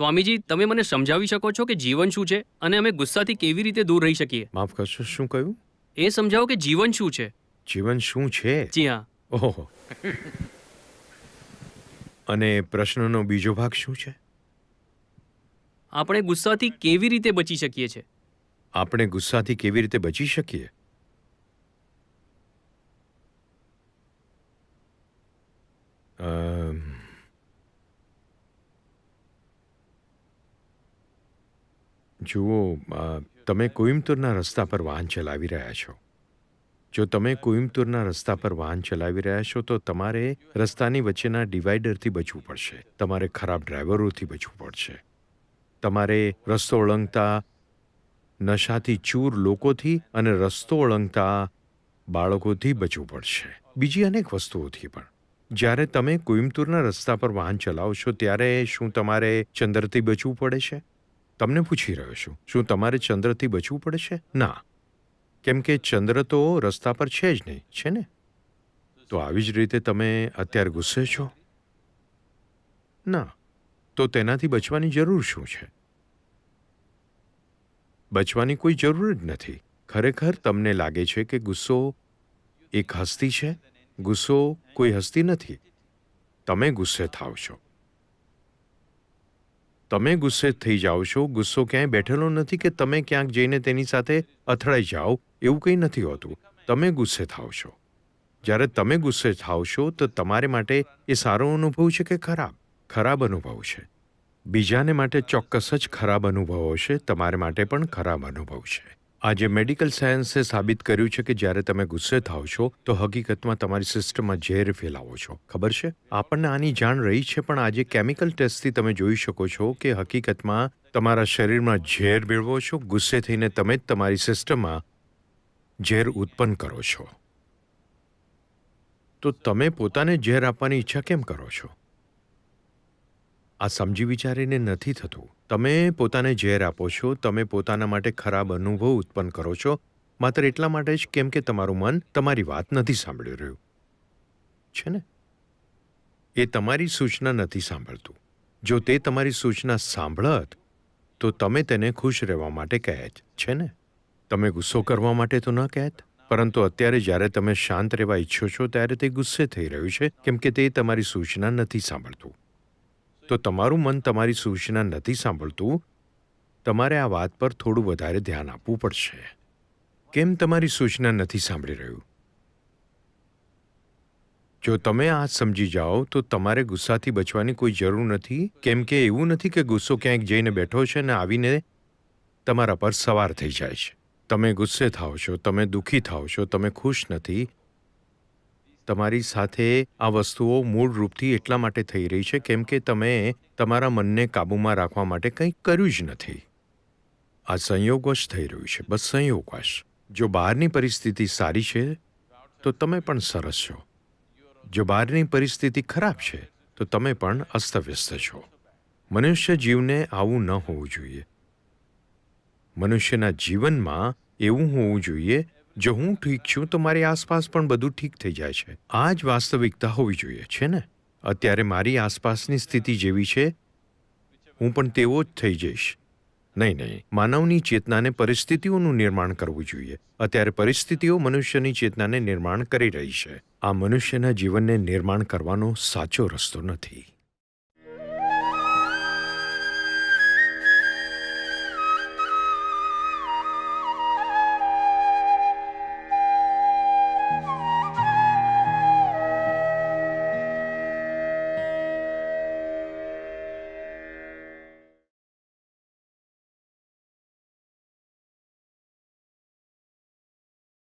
સ્વામીજી તમે મને સમજાવી શકો છો કે જીવન શું છે અને અમે ગુસ્સાથી કેવી રીતે દૂર રહી શકીએ? માફ કરશો શું કહ્યું? એ સમજાવો કે જીવન શું છે? જીવન શું છે? જી હા. ઓહો. અને પ્રશ્નનો બીજો ભાગ શું છે? આપણે ગુસ્સાથી કેવી રીતે બચી શકીએ છીએ આપણે ગુસ્સાથી કેવી રીતે બચી શકીએ? જુઓ તમે કોઇમ્બતુરના રસ્તા પર વાહન ચલાવી રહ્યા છો. જો તમે કોઇમ્બતુરના રસ્તા પર વાહન ચલાવી રહ્યા છો, તો તમારે રસ્તાની વચ્ચેના ડિવાઈડરથી બચવું પડશે. તમારે ખરાબ ડ્રાઈવરોથી બચવું પડશે. તમારે રસ્તો ઓળંગતા નશાથી ચૂર લોકોથી અને રસ્તો ઓળંગતા બાળકોથી બચવું પડશે. બીજી અનેક વસ્તુઓથી પણ. જ્યારે તમે કોઇમ્બતુરના રસ્તા પર વાહન ચલાવો છો, ત્યારે શું તમારે ચંદ્રથી બચવું પડે છે? તમને પૂછી રહ્યો છું. શું તમારે ચંદ્રથી બચવું પડે છે? ના. કેમ કે ચંદ્ર તો રસ્તા પર છે જ નહીં, છે ને? તો આવી જ રીતે તમે અત્યારે ગુસ્સે છો? ના. તો તેનાથી બચવાની જરૂર શું છે? બચવાની કોઈ જરૂર જ નથી. ખરેખર તમને લાગે છે કે ગુસ્સો એક હસ્તી છે? ગુસ્સો કોઈ હસ્તી નથી. તમે ગુસ્સે થાવ છો. તમે ગુસ્સે થઈ જાઓ છો, ગુસ્સો ક્યાંય બેઠેલો નથી કે તમે ક્યાંક જઈને તેની સાથે અથડાઈ જાઓ, એવું કંઈ નથી હોતું. તમે ગુસ્સે થાઓ છો. જ્યારે તમે ગુસ્સે થાઓ છો, તો તમારે માટે એ સારો અનુભવ છે કે ખરાબ? ખરાબ અનુભવ છે. બીજાને માટે ચોક્કસ જ ખરાબ અનુભવો છે, તમારે માટે પણ ખરાબ અનુભવ છે. આજે મેડિકલ સાયન્સે સાબિત કર્યું છે કે જ્યારે તમે ગુસ્સે થાવ છો, તો હકીકતમાં તમારી સિસ્ટમમાં ઝેર ફેલાવો છો. ખબર છે? આપણને આની જાણ રહી છે, પણ આજે કેમિકલ ટેસ્ટથી તમે જોઈ શકો છો કે હકીકતમાં તમારા શરીરમાં ઝેર મેળવો છો, ગુસ્સે થઈને તમે જ તમારી સિસ્ટમમાં ઝેર ઉત્પન્ન કરો છો. તો તમે પોતાને ઝેર આપવાની ઈચ્છા કેમ કરો છો? આ સમજી વિચારીને નથી થતું. તમે પોતાને ઝેર આપો છો, તમે પોતાના માટે ખરાબ અનુભવ ઉત્પન્ન કરો છો, માત્ર એટલા માટે જ કેમ કે તમારું મન તમારી વાત નથી સાંભળી રહ્યું. છે ને? એ તમારી સૂચના નથી સાંભળતું. જો તે તમારી સૂચના સાંભળત, તો તમે તેને ખુશ રહેવા માટે કહેત, છે ને? તમે ગુસ્સો કરવા માટે તો ન કહેત, પરંતુ અત્યારે જ્યારે તમે શાંત રહેવા ઈચ્છો છો, ત્યારે તે ગુસ્સે થઈ રહ્યું છે, કેમ કે તે તમારી સૂચના નથી સાંભળતું. તો તમારું મન તમારી સૂચના નથી સાંભળતું? તમારે આ વાત પર થોડું વધારે ધ્યાન આપવું પડશે. કેમ તમારી સૂચના નથી સાંભળી રહ્યું? જો તમે આ સમજી જાઓ, તો તમારે ગુસ્સાથી બચવાની કોઈ જરૂર નથી? કેમ કે એવું નથી કે ગુસ્સો ક્યાંક જઈને બેઠો છે અને આવીને તમારા પર સવાર થઈ જાય છે. તમે ગુસ્સે થાઓ છો, તમે દુઃખી થાઓ છો, તમે ખુશ નથી. તમારી સાથે આ વસ્તુઓ મૂળ રૂપથી એટલા માટે થઈ રહી છે, કેમ કે તમે તમારા મનને કાબૂમાં રાખવા માટે કંઈ કર્યું જ નથી. આ સંયોગવશ થઈ રહ્યું છે, બસ સંયોગવશ. જો બહારની પરિસ્થિતિ સારી છે, તો તમે પણ સરસ છો. જો બહારની પરિસ્થિતિ ખરાબ છે, તો તમે પણ અસ્તવ્યસ્ત છો. મનુષ્ય જીવને આવું ન હોવું જોઈએ. મનુષ્યના જીવનમાં એવું હોવું જોઈએ જો હું ઠીક છું, તો મારી આસપાસ પણ બધું ઠીક થઈ જાય છે. આ જ વાસ્તવિકતા હોવી જોઈએ, છે ને? અત્યારે મારી આસપાસની સ્થિતિ જેવી છે. હું પણ તેવો જ થઈ જઈશ. નહીં નહીં. માનવની ચેતનાને પરિસ્થિતિઓનું નિર્માણ કરવું જોઈએ. અત્યારે પરિસ્થિતિઓ મનુષ્યની ચેતનાને નિર્માણ કરી રહી છે. આ મનુષ્યના જીવનને નિર્માણ કરવાનો સાચો રસ્તો નથી.